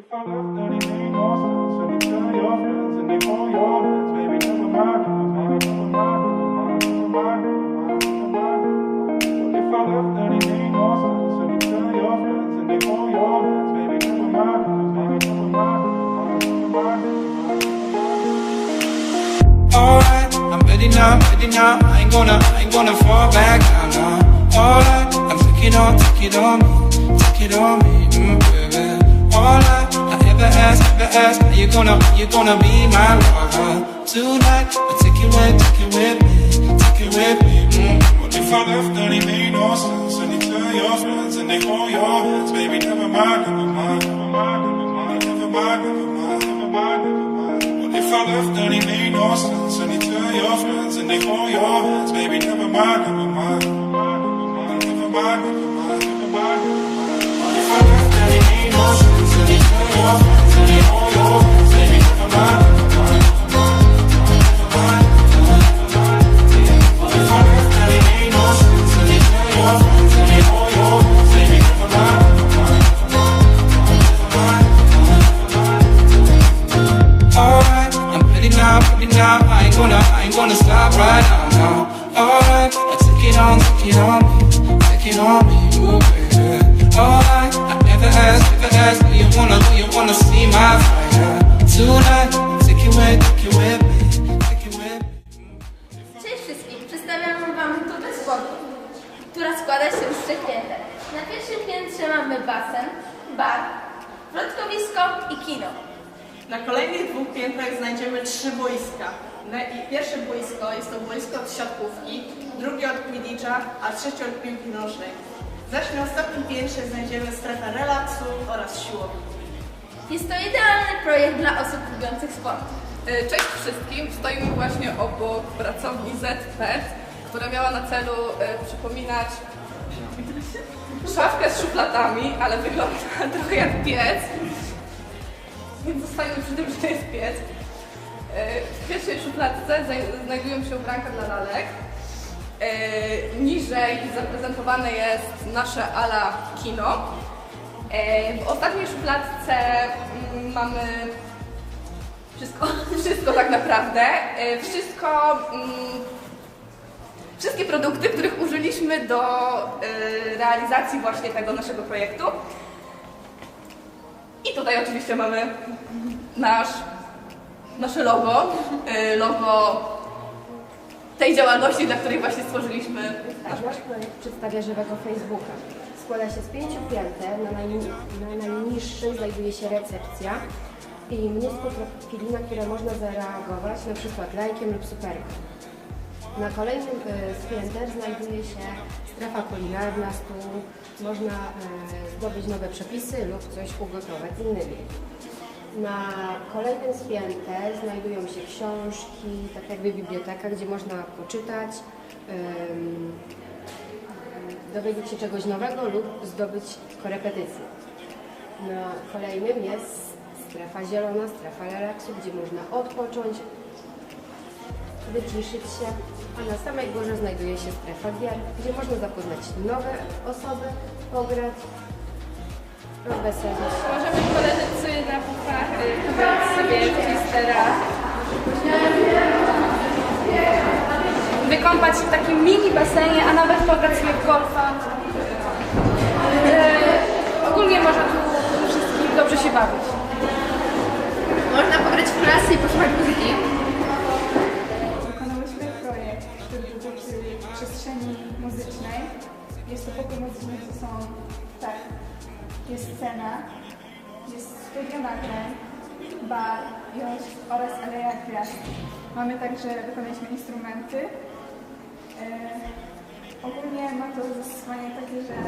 If I left, then it made no sense. And you tell your friends and they hold your hands. Baby, never mind, mind, never mind, never mind, never mind. But if I left, then it made no sense. And you tell your friends and they hold your hands. Baby, never mind, mind, never mind, never mind. Alright, I'm ready now, ready now. I ain't gonna, I ain't gonna fall back now. Alright, I'm take it on, take it on me, take it on me, mm, ask, are you gonna, are you gonna be my lover tonight? But take you with, take you with me, take you with me. Mm. What if I left? Don't it make no sense? And you tell your friends and they hold your hands, baby. Never mind, never mind, never mind, never mind, never mind, never mind, never mind. What if I left? Don't it make no sense? And you tell your friends and they hold your hands, baby. Never mind, never mind, never mind, never mind. Never mind. On, me, take it on me, ooh baby. Alright, I never ask, never ask, do you wanna, do you wanna see my fire tonight? Take it with, take it with me, take it with me. Cześć wszystkim! Przedstawiam Wam tutę sportu, która składa się z trzech pięter. Na pierwszym piętrze mamy basen, bar, wrotkowisko i kino. Na kolejnych dwóch piętrach znajdziemy trzy boiska. Na, i pierwsze boisko jest to boisko od siatkówki, a trzecie od piłki nożnej. Zaś na ostatnim piętrze znajdziemy strefę relaksu oraz siłowni. Jest to idealny projekt dla osób lubiących sport. E, Cześć wszystkim, stoimy właśnie obok pracowni ZPET, która miała na celu e, przypominać szafkę z szufladami, ale wygląda trochę jak piec. Więc zostajemy przy tym, że to jest piec. E, W pierwszej szufladce znajdują się ubranka dla lalek. E, Niżej zaprezentowane jest nasze ala kino. E, W ostatniej szufladce mm, mamy wszystko, wszystko tak naprawdę. E, Wszystko, mm, wszystkie produkty, których użyliśmy do realizacji właśnie tego naszego projektu. I tutaj oczywiście mamy nasz, nasze logo, logo tej działalności, dla której właśnie stworzyliliśmy nasz Nasz projekt przedstawia żywego Facebooka. Składa się z pięciu pięter. Na, na najniższym znajduje się recepcja i mnóstwo profili, na które można zareagować, na przykład lajkiem lub superką. Na kolejnym y, z pięter znajduje się strefa kulinarna, stół. Można y, zdobyć nowe przepisy lub coś ugotować z innymi. Na kolejnym pięter znajdują się książki, tak jakby biblioteka, gdzie można poczytać, dowiedzieć się czegoś nowego lub zdobyć korepetycje. Na kolejnym jest strefa zielona, strefa relaksu, gdzie można odpocząć, wyciszyć się, a na samej górze znajduje się strefa gier, gdzie można zapoznać nowe osoby, pograć, rozweselić. Możemy koledzy na pupach pograć sobie w twistera. Wykąpać się w takim mini basenie, a nawet pograć sobie w golfa. E, ogólnie można tu wszystkim dobrze się bawić. Można pograć w klasy i posłuchać muzyki. Wykonałyśmy projekt, który dotyczy przestrzeni muzycznej. Jest to pokój muzyczny, gdzie są tak, jest scena, jest studio nagrań, bar oraz aleja gwiazd. Mamy także, wykonaliśmy instrumenty. E, ogólnie ma to zastosowanie takie, że e,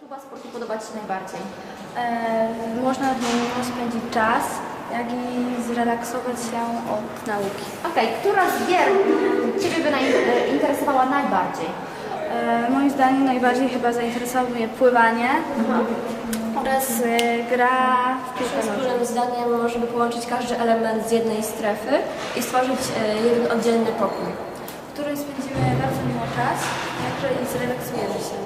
Tuba sportu podoba Ci się najbardziej? E, można w nim spędzić czas, jak i zrelaksować się od nauki. Okej, która z gier Ciebie by naj- interesowała najbardziej? E, moim zdaniem najbardziej chyba zainteresowało mnie pływanie oraz y, gra w piłkę nożną. Którym zdaniem możemy połączyć każdy element z jednej strefy i stworzyć y, jeden oddzielny pokój, w którym spędzimy bardzo miło czas, także i zrelaksujemy się.